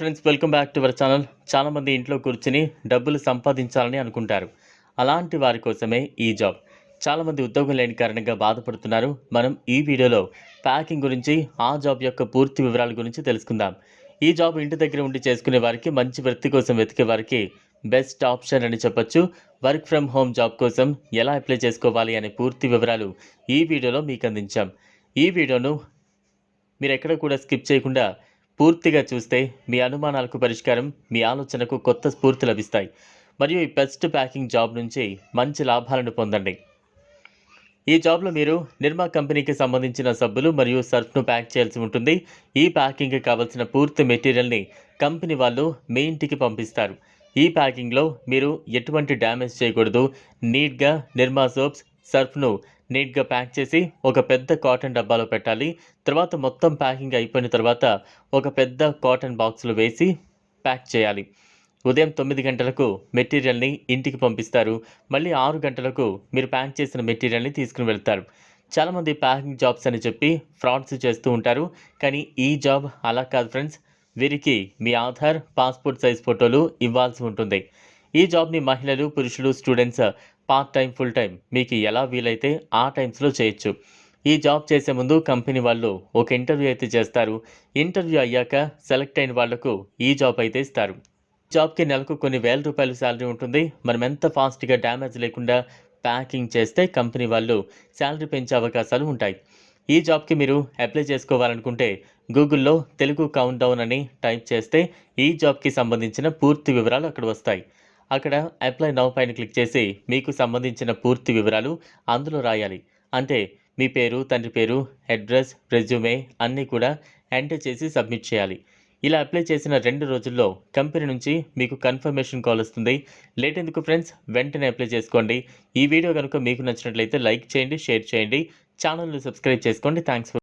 Friends welcome back to our channel చాలామంది ఇంట్లో కూర్చుని డబ్బులు సంపాదించాలని అనుకుంటారు. అలాంటి వారి కోసమే ఈ జాబ్ చాలామంది ఉద్యోగం లేని కారణంగా బాధపడుతున్నారు. మనం ఈ వీడియోలో ప్యాకింగ్ గురించి ఆ జాబ్ యొక్క పూర్తి వివరాల గురించి తెలుసుకుందాం. ఈ జాబ్ ఇంటి దగ్గర ఉండి చేసుకునే వారికి మంచి వృత్తి కోసం వెతికే వారికి బెస్ట్ ఆప్షన్ అని చెప్పొచ్చు. వర్క్ ఫ్రమ్ హోమ్ జాబ్ కోసం ఎలా అప్లై చేసుకోవాలి అనే పూర్తి వివరాలు ఈ వీడియోలో మీకు అందించాం. ఈ వీడియోను మీరు ఎక్కడ కూడా స్కిప్ చేయకుండా పూర్తిగా చూస్తే మీ అనుమానాలకు పరిష్కారం మీ ఆలోచనకు కొత్త స్ఫూర్తి లభిస్తాయి. మరియు ఈ బెస్ట్ ప్యాకింగ్ జాబ్ నుంచి మంచి లాభాలను పొందండి. ఈ జాబ్లో మీరు నిర్మా కంపెనీకి సంబంధించిన సబ్బులు మరియు సర్ఫ్ను ప్యాక్ చేయాల్సి ఉంటుంది. ఈ ప్యాకింగ్కి కావాల్సిన పూర్తి మెటీరియల్ని కంపెనీ వాళ్ళు మీ ఇంటికి పంపిస్తారు. ఈ ప్యాకింగ్లో మీరు ఎటువంటి డ్యామేజ్ చేయకూడదు. నీట్గా నిర్మా సోప్స్ సర్ఫ్ను నీట్గా ప్యాక్ చేసి ఒక పెద్ద కాటన్ డబ్బాలో పెట్టాలి. తర్వాత మొత్తం ప్యాకింగ్ అయిపోయిన తర్వాత ఒక పెద్ద కాటన్ బాక్స్లో వేసి ప్యాక్ చేయాలి. ఉదయం తొమ్మిది గంటలకు మెటీరియల్ని ఇంటికి పంపిస్తారు. మళ్ళీ ఆరు గంటలకు మీరు ప్యాక్ చేసిన మెటీరియల్ని తీసుకుని వెళ్తారు. చాలామంది ప్యాకింగ్ జాబ్స్ అని చెప్పి ఫ్రాడ్స్ చేస్తూ ఉంటారు. కానీ ఈ జాబ్ అలా కాదు ఫ్రెండ్స్. వీరికి మీ ఆధార్ పాస్పోర్ట్ సైజ్ ఫోటోలు ఇవ్వాల్సి ఉంటుంది. ఈ జాబ్ని మహిళలు పురుషులు students part time full time మీకు ఎలా వీలైతే ఆ టైమ్స్లో చేయొచ్చు. ఈ జాబ్ చేసే ముందు కంపెనీ వాళ్ళు ఒక ఇంటర్వ్యూ అయితే చేస్తారు. ఇంటర్వ్యూ అయ్యాక సెలెక్ట్ అయిన వాళ్ళకు ఈ జాబ్ అయితే ఇస్తారు. జాబ్కి నెలకు కొన్ని వేల రూపాయలు శాలరీ ఉంటుంది. మనం ఎంత ఫాస్ట్గా డ్యామేజ్ లేకుండా ప్యాకింగ్ చేస్తే కంపెనీ వాళ్ళు శాలరీ పెంచే అవకాశాలు ఉంటాయి. ఈ జాబ్కి మీరు అప్లై చేసుకోవాలనుకుంటే గూగుల్లో తెలుగు కౌంట్ డౌన్ అని టైప్ చేస్తే ఈ జాబ్కి సంబంధించిన పూర్తి వివరాలు అక్కడ వస్తాయి. అక్కడ అప్లై నౌ పైన క్లిక్ చేసి మీకు సంబంధించిన పూర్తి వివరాలు అందులో రాయాలి. అంటే మీ పేరు తండ్రి పేరు అడ్రస్ రెజ్యూమే అన్నీ కూడా ఎంటర్ చేసి సబ్మిట్ చేయాలి. ఇలా అప్లై చేసిన రెండు రోజుల్లో కంపెనీ నుంచి మీకు కన్ఫర్మేషన్ కాల్ వస్తుంది. లేట్ ఎందుకు ఫ్రెండ్స్ వెంటనే అప్లై చేసుకోండి. ఈ వీడియో కనుక మీకు నచ్చినట్లయితే లైక్ చేయండి షేర్ చేయండి. ఛానల్ని సబ్స్క్రైబ్ చేసుకోండి. థ్యాంక్స్